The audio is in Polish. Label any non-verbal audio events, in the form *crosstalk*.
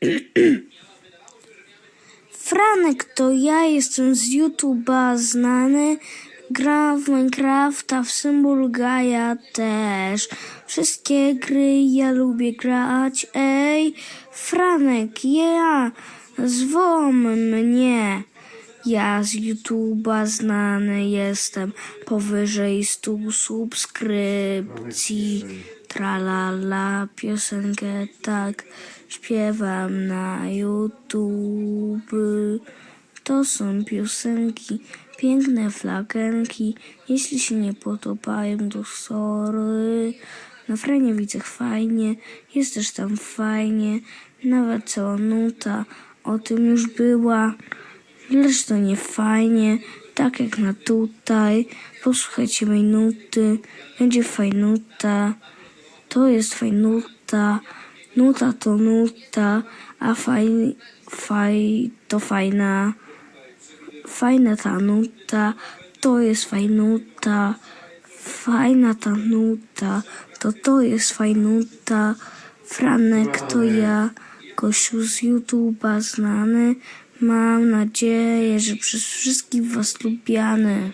*clears throat* Franek to ja jestem z YouTube'a znany. Gram w Minecrafta, w Symbol Gaia też. Wszystkie gry ja lubię grać. Ej, Franek, ja, zwą mnie. Ja z YouTube'a znany jestem. Powyżej 100 subskrypcji. Tralala, piosenkę tak śpiewam na YouTube. To są piosenki, piękne flakenki. Jeśli się nie podobają, to sorry. Na Franiewicach fajnie, jest też tam fajnie. Nawet cała nuta o tym już była. Lecz to nie fajnie, tak jak na tutaj. Posłuchajcie mojej nuty, będzie fajnuta. To jest fajnuta, nuta to nuta, a faj, faj to fajna, fajna ta nuta, to jest fajnuta, fajna ta nuta, to to jest fajnuta, Franek to ja, gościu z YouTube'a znany, mam nadzieję, że przez wszystkich was lubiany.